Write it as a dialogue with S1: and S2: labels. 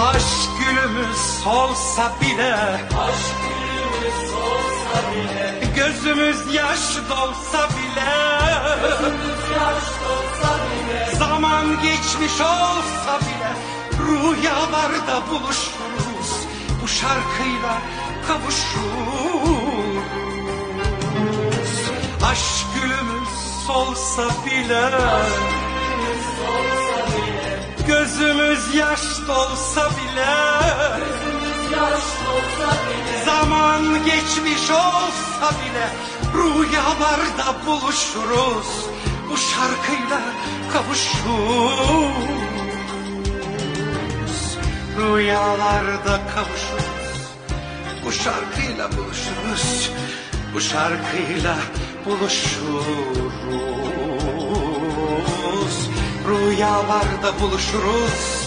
S1: Aşk gülümüz solsa bile
S2: Aşk gülümüz olsa bile.
S1: Gözümüz yaş dolsa bile
S2: Gözümüz yaş dolsa bile.
S1: Zaman geçmiş olsa bile Rüyalarda buluşuruz Bu şarkıyla kavuşuruz. Aşk gülümüz solsa bile
S2: bile
S1: Gözümüz yaş dolsa bile
S2: Gözümüz yaş dolsa bile.
S1: Zaman geçmiş olsa bile Rüyalarda buluşuruz Bu şarkıyla kavuşuruz. Rüyalarda kavuşuruz Bu şarkıyla buluşuruz Bu şarkıyla buluşuruz Rüyalarda buluşuruz